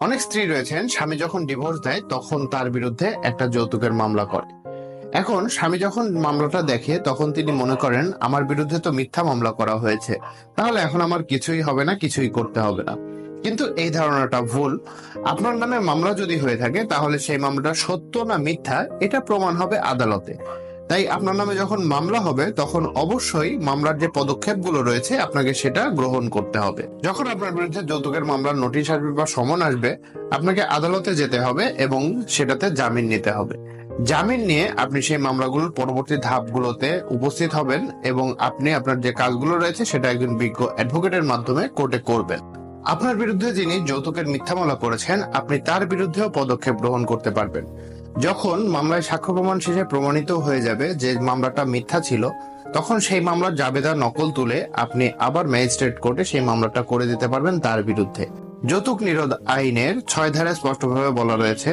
অনেক স্ত্রী রয়েছেন, স্বামী যখন ডিভোর্স দেয়, তখন তার বিরুদ্ধে একটা যৌতুকের মামলা করে। এখন স্বামী যখন মামলাটা দেখে, তখন তিনি মনে করেন, আমার বিরুদ্ধে তো মিথ্যা মামলা করা হয়েছে। তাহলে এখন আমার কিছুই হবে না, কিছুই করতে হবে না। কিন্তু এই ধারণাটা ভুল। আপনার নামে মামলা যদি হয়ে থাকে, তাহলে সেই মামলাটা সত্য না মিথ্যা, এটা প্রমাণ হবে আদালতে। তাই আপনার নামে যখন মামলা হবে, তখন অবশ্যই মামলার যে পদক্ষেপগুলো রয়েছে, আপনাকে সেটা গ্রহণ করতে হবে। যখন আপনার বিরুদ্ধে যৌতুকের মামলার নোটিশ আসবে বা সমন আসবে, আপনাকে আদালতে যেতে হবে এবং সেটাতে জামিন নিতে হবে। জামিন নিয়ে আপনি সেই মামলাগুলোর পরবর্তী ধাপগুলোতে উপস্থিত হবেন এবং আপনি আপনার যে কাজগুলো রয়েছে, সেটা একজন বিজ্ঞ অ্যাডভোকেটের মাধ্যমে কোর্টে করবেন। আপনার বিরুদ্ধে যিনি যৌতুকের মিথ্যা মামলা করেছেন, আপনি তার বিরুদ্ধেও পদক্ষেপ গ্রহণ করতে পারবেন। যখন মামলায় সাক্ষ্য প্রমাণ শেষে প্রমাণিত হয়ে যাবে যে মামলাটা মিথ্যা ছিল, তখন সেই মামলার জাবেদা নকল তুলে আপনি আবার ম্যাজিস্ট্রেট কোর্টে সেই মামলাটা করে দিতে পারবেন তার বিরুদ্ধে। যৌতুক নিরোধ আইনের ছয় ধারায় স্পষ্টভাবে বলা রয়েছে,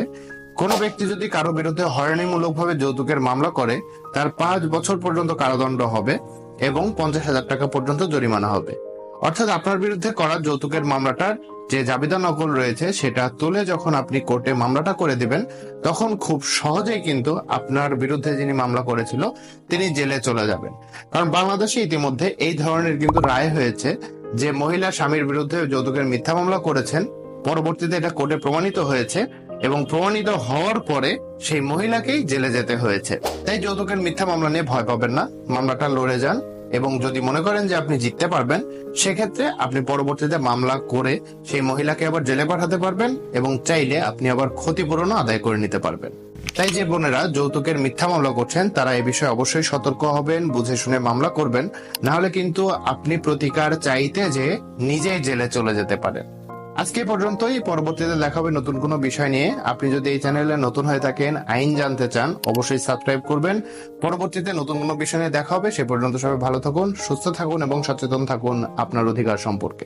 কোন ব্যক্তি যদি কারও বিরুদ্ধে হয়রানিমূলকভাবে যৌতুকের মামলা করে, তার পাঁচ বছর পর্যন্ত কারাদণ্ড হবে এবং পঞ্চাশ হাজার টাকা পর্যন্ত জরিমানা হবে। অর্থাৎ আপনার বিরুদ্ধে করা যৌতুকের মামলাটার যে জাবিদা নকল রয়েছে সেটা তুলে যখন আপনি কোর্টে মামলাটা করে দিবেন, তখন খুব সহজেই কিন্তু আপনার বিরুদ্ধে যিনি মামলা করেছিল, তিনি জেলে চলে যাবেন। কারণ বাংলাদেশে ইতিমধ্যে এই ধরনের কিন্তু রায় হয়েছে যে মহিলা স্বামীর বিরুদ্ধে যৌতুকের মিথ্যা মামলা করেছেন, পরবর্তীতে এটা কোর্টে প্রমাণিত হয়েছে এবং প্রমাণিত হওয়ার পরে সেই মহিলাকেই জেলে যেতে হয়েছে। তাই যৌতুকের মিথ্যা মামলা নিয়ে ভয় পাবেন না, মামলাটা লড়ে যান। এবং যদি মনে করেন যে আপনি জিততে পারবেন, সেক্ষেত্রে আপনি পরবর্তীতে মামলা করে সেই মহিলাকে আবার জেলে পাঠাতে পারবেন এবং চাইলে আপনি আবার ক্ষতিপূরণও আদায় করে নিতে পারবেন। তাই যে বোনেরা যৌতুকের মিথ্যা মামলা করছেন, তারা এ বিষয়ে অবশ্যই সতর্ক হবেন, বুঝে শুনে মামলা করবেন। নাহলে কিন্তু আপনি প্রতিকার চাইতে যে নিজেই জেলে চলে যেতে পারেন। আজকে পর্যন্তই। পরবর্তীতে দেখা হবে নতুন কোনো বিষয় নিয়ে। আপনি যদি এই চ্যানেলে নতুন হয়ে থাকেন, আইন জানতে চান, অবশ্যই সাবস্ক্রাইব করবেন। পরবর্তীতে নতুন কোনো বিষয় নিয়ে দেখা হবে, সে পর্যন্ত সবাই ভালো থাকুন, সুস্থ থাকুন এবং সচেতন থাকুন আপনার অধিকার সম্পর্কে।